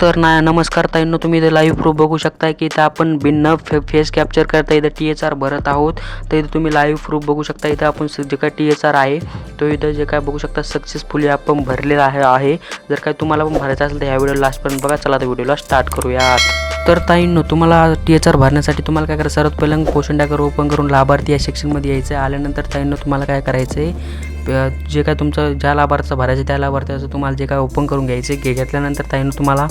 तर ना नमस्कार ताईंनो तुम्ही इथे लाईव्ह प्रूफ बघू शकताय की इथं आपण बिन फे फेस कॅप्चर करता इथं टी एच आर भरत आहोत. तर इथं तुम्ही लाईव्ह प्रूफ बघू शकता इथं आपण जे काय टी एच आर आहे तो इथं जे काय बघू शकता सक्सेसफुली आपण भरलेला आहे आहे. जर काय तुम्हाला पण भरायचं असेल तर ह्या व्हिडिओ लास्टपर्यंत बघा. चला तर व्हिडिओला स्टार्ट करूयात. तर ताईंनो तुम्हाला टी एच आर भरण्यासाठी तुम्हाला काय करायचं? सर्वात पहिल्यांदा क्वेश्चन टाकर ओपन करून लाभार्थी या सेक्शनमध्ये यायचं आहे आल्यानंतर ताईंनो तुम्हाला काय करायचं आहे जे काय तुमचं ज्या लाभार्थीचं भरायचं त्या लाभार्थ्याचं तुम्हाला जे काय ओपन करून घ्यायचं आहे घे घेतल्यानंतर त्यानं तुम्हाला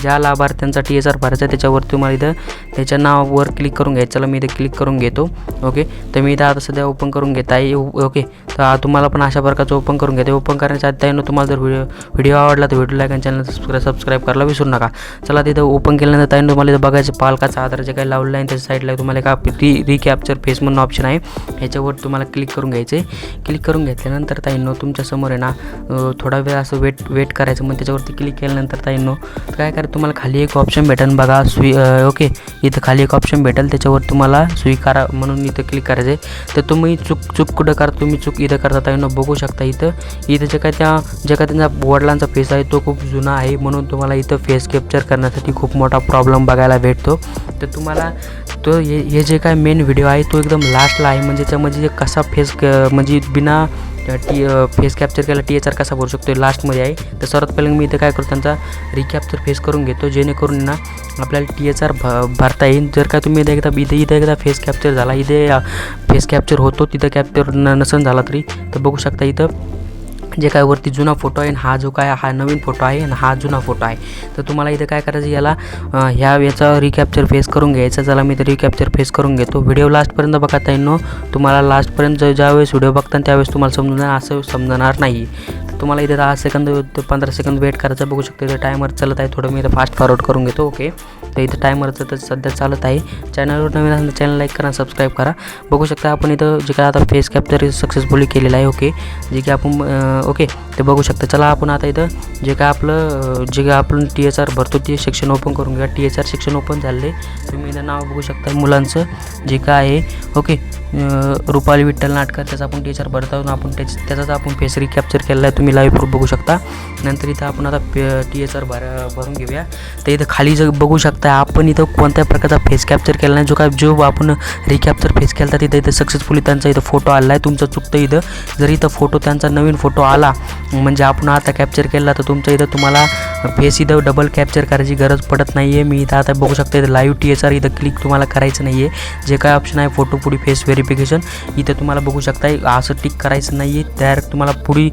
ज्या लाभार्थ्यांचा टी एस आर भरायचा आहे त्याच्यावर तुम्हाला इथं त्याच्या नावावर क्लिक करून घ्यायचं. चला मी इथं क्लिक करून घेतो. ओके तर मी इथं आता सध्या ओपन करून घेत आहे. ओके तर तुम्हाला पण अशा प्रकारचं ओपन करून घेते. ओपन करण्याच्या आधी ताईनं तुम्हाला जर व्हिडिओ व्हिडिओ आवडला तर व्हिडिओ लाईक आणि चॅनल सबस्क्राईब सबस्क्राईब करायला विसरू नका. चला तिथं ओपन केल्यानंतर त्यानं तुम्हाला इथं बघायचं पालकाचा आधार जे काही लावलेलं आहे त्याच्या साईडला तुम्हाला एक री रिकॅप्चर फेस म्हणून ऑप्शन आहे. याच्यावर तुम्हाला क्लिक करून घ्यायचे क्लिक करून घेतल्यानंतर ताईंनो तुमच्यासमोर आहे ना थोडा वेळ असं वेट वेट करायचं. मग त्याच्यावरती क्लिक केल्यानंतर ताईंनो काय करा तुम्हाला खाली एक ऑप्शन भेटेल. बघा स्वी ओके इथं खाली एक ऑप्शन भेटेल. त्याच्यावर तुम्हाला स्वीकारा म्हणून इथं क्लिक करायचं आहे तर तुम्ही चूक चूक कुठं करा तुम्ही चूक इथं करता ताईंनो बघू शकता इथं. इथं जे काय त्या जे काय त्यांचा वडिलांचा फेस आहे तो खूप जुना आहे. म्हणून तुम्हाला इथं फेस कॅप्चर करण्यासाठी खूप मोठा प्रॉब्लेम बघायला भेटतो. तर तुम्हाला तो हे हे जे काय मेन व्हिडिओ आहे तो एकदम लास्टला आहे. म्हणजे त्यामध्ये जे कसा फेस क म्हणजे बिना टी फेस कॅप्चर केला टी एच आर कसा भरू शकतो लास्टमध्ये आहे. तर सर्वात पहिले मी इथं काय करतो त्यांचा रिकॅप्चर फेस करून घेतो. जेणेकरून ना आपल्याला टी एच आर भ भरता येईल. जर का तुम्ही इथं एकदा इथे इथं एकदा फेस कॅप्चर झाला इथे फेस कॅप्चर होतो तिथं कॅप्चर न नसन झाला तरी तर बघू शकता इथं जे काय वरती जुना फोटो आहे आणि हा जो काय हा नवीन फोटो आहे आणि हा जुना फोटो आहे. तर तुम्हाला इथं काय करायचं याला ह्या याचा रिकॅप्चर फेस करून घ्यायचा. चला मी तर रिकॅप्चर फेस करून घेतो. व्हिडिओ लास्टपर्यंत बघा येईनो तुम्हाला लास्टपर्यंत ज्यावेळेस व्हिडिओ बघता त्यावेळेस तुम्हाला समजणार असं समजणार नाही. तुम्हाला इथे दहा सेकंद पंधरा सेकंद वेट करायचं बघू शकतो इथं टायमर चालत आहे. थोडं मी इथं फास्ट फॉरवर्ड करून घेतो ओके तर इथं टायमरचं तर सध्या चालत आहे. चॅनलवर नवीन असेल चॅनल लाईक करा सबस्क्राईब करा. बघू शकता आपण इथं जे काय आता फेस कॅप्चर सक्सेसफुली केलेलं आहे ओके जे की आपण ओके ते बघू शकता. चला आपण आता इथं जे काय आपलं जे काय आपण टी एच आर भरतो ते सेक्शन ओपन करून घ्या. T H R section open झाले तुम्ही इथं नाव बघू शकता मुलांचं जे काय आहे ओके रुपाली विठ्ठल नाटकर त्याचा आपण टी एच आर भरत आहोत आपण त्याच त्याचाच आपण फेस रिकॅप्चर केलेला आहे तुम्ही लाईव्ह प्रूफ बघू शकता. नंतर इथं आपण आता टी एच आर भर भरून घेऊया. तर इथं खाली जर बघू शकता आपण इथं कोणत्या प्रकारचा फेस कॅप्चर केला नाही जो काय जो आपण रिकॅप्चर फेस केला तर तिथं इथं सक्सेसफुली त्यांचा इथं फोटो आला आहे तुमचं चुकतं इथं. जर इथं फोटो त्यांचा नवीन फोटो आला म्हणजे आपण आता कॅप्चर केला तर तुमचं इथं तुम्हाला फेस इथं डबल कॅप्चर करायची गरज पडत नाही आहे मी इथं आता बघू शकता इथं लाईव्ह टी एच आर इथं क्लिक तुम्हाला करायचं नाही आहे जे काय ऑप्शन आहे फोटो पुढे फेस व्हेरिफिकेशन इथं तुम्हाला बघू शकता असं टिक करायचं नाही आहे डायरेक्ट तुम्हाला पुढे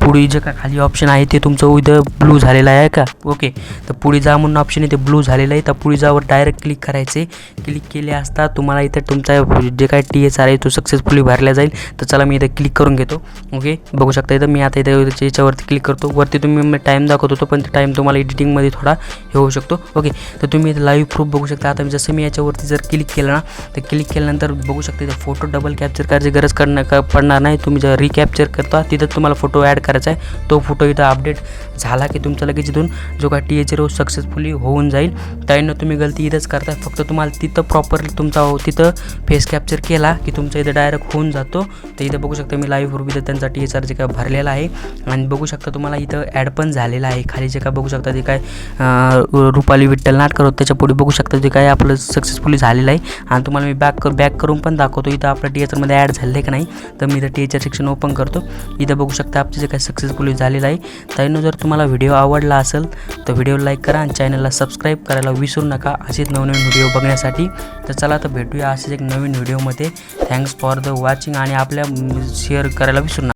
पुढे जे का खाली ऑप्शन आहे ते तुमचं इथं ब्लू झालेलं आहे का? ओके तर पुढे जा म्हणून ऑप्शन इथे ब्लू झालेलं आहे. तर पुढे जावर डायरेक्ट क्लिक करायचे. क्लिक केले असता तुम्हाला इथं तुमचा जे काय टी एस आर आहे तो सक्सेसफुली भरला जाईल. तर चला मी इथं क्लिक करून घेतो. ओके बघू शकता इथं मी आता इथं याच्यावरती क्लिक करतो. वरती तुम्ही टाईम दाखवत होतो पण टाईम तुम्हाला एडिटिंगमध्ये थोडा हे होऊ शकतो. ओके तर तुम्ही इथं लाईव्ह प्रूफ बघू शकता. आता जसं मी याच्यावरती जर क्लिक केलं ना तर क्लिक केल्यानंतर बघू शकता इथं फोटो डबल कॅप्चर करायची गरज करणं का पडणार नाही. तुम्ही जर रिकॅप्चर करता तिथं तुम्हाला फोटो ॲड करायचा आहे. तो फोटो इथं अपडेट झाला की तुमचा लगेच इथून जो काय टी एच सक्सेसफुली होऊन जाईल. त्यानं तुम्ही गलती इथंच करता. फक्त तुम्हाला तिथं प्रॉपरली तुमचा हो- तिथं फेस कॅप्चर केला की तुमचा इथं डायरेक्ट होऊन जातो. तर इथं बघू शकता मी लाईव्ह रूप इथं त्यांचा टी एच आर जे काय भरलेला आहे. आणि बघू शकता तुम्हाला इथं ॲड पण झालेला आहे. खाली जे काय बघू शकता ते काय रुपाली विठ्ठल नाटकर होत. त्याच्या पुढे बघू शकता जे काय आपलं सक्सेसफुली झालेलं आहे. आणि तुम्हाला मी बॅक कर बॅक करून पण दाखवतो. इथं आपलं टी एचरमध्ये ॲड झालेलं आहे का नाही तर मी इथं टी एच सेक्शन ओपन करतो. इथं बघू शकता आपलं जे काही सक्सेसफुली झालेलं आहे त्यानं जर तुम्हाला व्हिडिओ आवडला असेल तर व्हिडिओ लाईक करा आणि चॅनलला सबस्क्राईब करायला विसरू नका असेच नवनवीन व्हिडिओ बघण्यासाठी. तर चला तर भेटूया असेच एक नवीन व्हिडिओमध्ये थँक्स फॉर द वॉचिंग आणि आपल्या शेअर करायला विसरू नका.